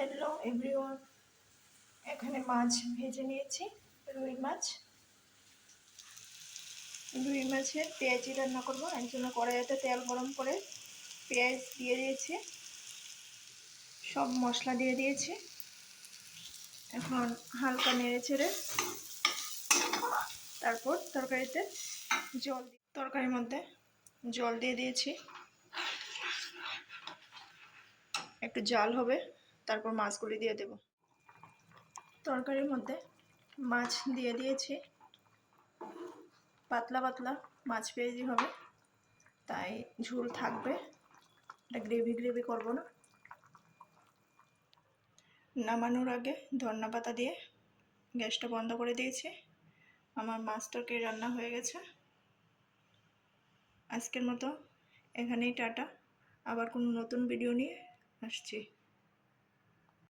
Hello everyone এখানে মাছ ভেজে নিয়েছি, রুই মাছ। রুই মাছের পেঁয়াজি রান্না করব, এর জন্য কড়াইতে তেল গরম করে পেঁয়াজ দিয়ে দিয়েছি, সব মশলা দিয়ে দিয়েছি। এখন হালকা নেড়ে ছেড়ে তারপর তরকারিতে জল তরকারির মধ্যে জল দিয়ে দিয়েছি। একটু জাল হবে। তারপর মাছগুলি দিয়ে দেব। তরকারির মধ্যে মাছ দিয়ে দিয়েছি। পাতলা পাতলা মাছ পেঁয়াজি হবে তাই ঝোল থাকবে। এটা গ্রেভি গ্রেভি করব না। নামানোর আগে ধন্যা পাতা দিয়ে গ্যাসটা বন্ধ করে দিয়েছি। আমার মাছ তরকারি রান্না হয়ে গেছে। আজকের মতো এখানেই টাটা। আবার কোনো নতুন ভিডিও নিয়ে আসছি।